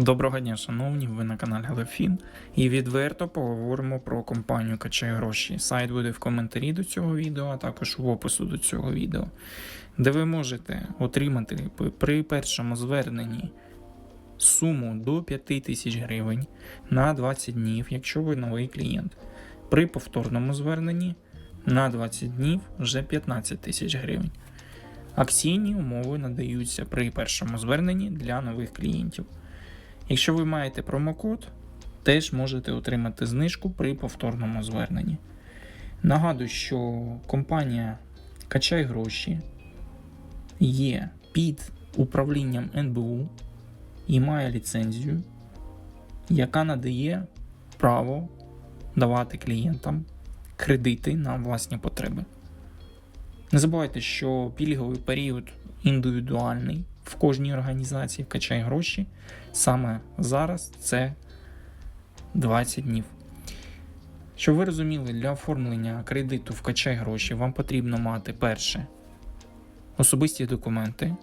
Доброго дня, шановні, ви на каналі Галефін. І відверто поговоримо про компанію Качай гроші. Сайт буде в коментарі до цього відео, а також в опису до цього відео, де ви можете отримати при першому зверненні суму до 5 тисяч гривень на 20 днів, якщо ви новий клієнт. При повторному зверненні на 20 днів вже 15 тисяч гривень. Акційні умови надаються при першому зверненні для нових клієнтів. Якщо ви маєте промокод, теж можете отримати знижку при повторному зверненні. Нагадую, що компанія Качай гроші є під управлінням НБУ і має ліцензію, яка надає право давати клієнтам кредити на власні потреби. Не забувайте, що пільговий період індивідуальний в кожній організації вкачай гроші. Саме зараз це 20 днів. Щоб ви розуміли, для оформлення кредиту вкачай гроші вам потрібно мати перше особисті документи,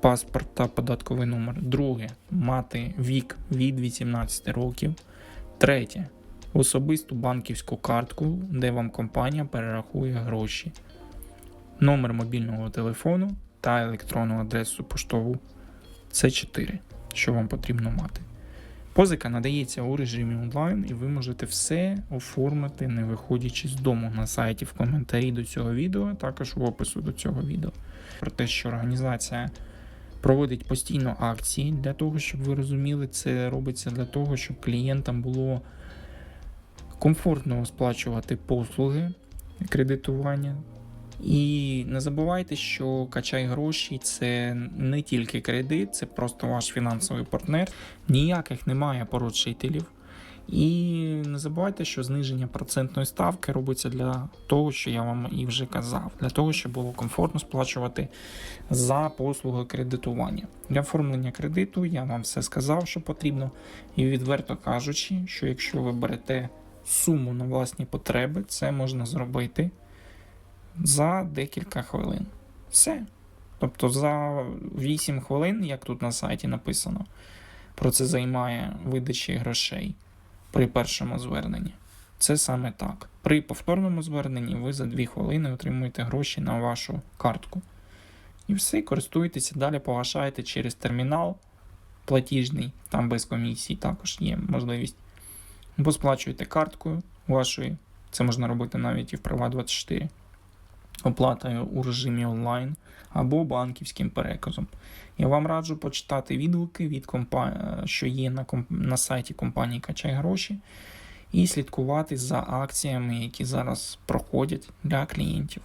паспорт та податковий номер. Друге мати вік від 18 років. Третє особисту банківську картку, де вам компанія перерахує гроші, номер мобільного телефону та електронну адресу поштову. Це 4, що вам потрібно мати. Позика надається у режимі онлайн, і ви можете все оформити, не виходячи з дому на сайті в коментарі до цього відео, також в опису до цього відео. Про те, що організація проводить постійно акції для того, щоб ви розуміли, це робиться для того, щоб клієнтам було комфортно сплачувати послуги кредитування. І не забувайте, що качай гроші це не тільки кредит, це просто ваш фінансовий партнер. Ніяких немає поручителів. І не забувайте, що зниження процентної ставки робиться для того, що я вам і вже казав, для того, щоб було комфортно сплачувати за послуги кредитування. Для оформлення кредиту я вам все сказав, що потрібно. І відверто кажучи, що якщо ви берете суму на власні потреби, це можна зробити за декілька хвилин. Все. Тобто за 8 хвилин, як тут на сайті написано, про це займає видачі грошей при першому зверненні. Це саме так. При повторному зверненні ви за 2 хвилини отримуєте гроші на вашу картку. І все, користуєтеся, далі погашаєте через термінал платіжний, там без комісії також є можливість. Або сплачуєте карткою вашою. Це можна робити навіть і в Приват24 оплатою у режимі онлайн або банківським переказом. Я вам раджу почитати відгуки, від компа... що є на, комп... на сайті компанії Качай гроші, і слідкувати за акціями, які зараз проходять для клієнтів.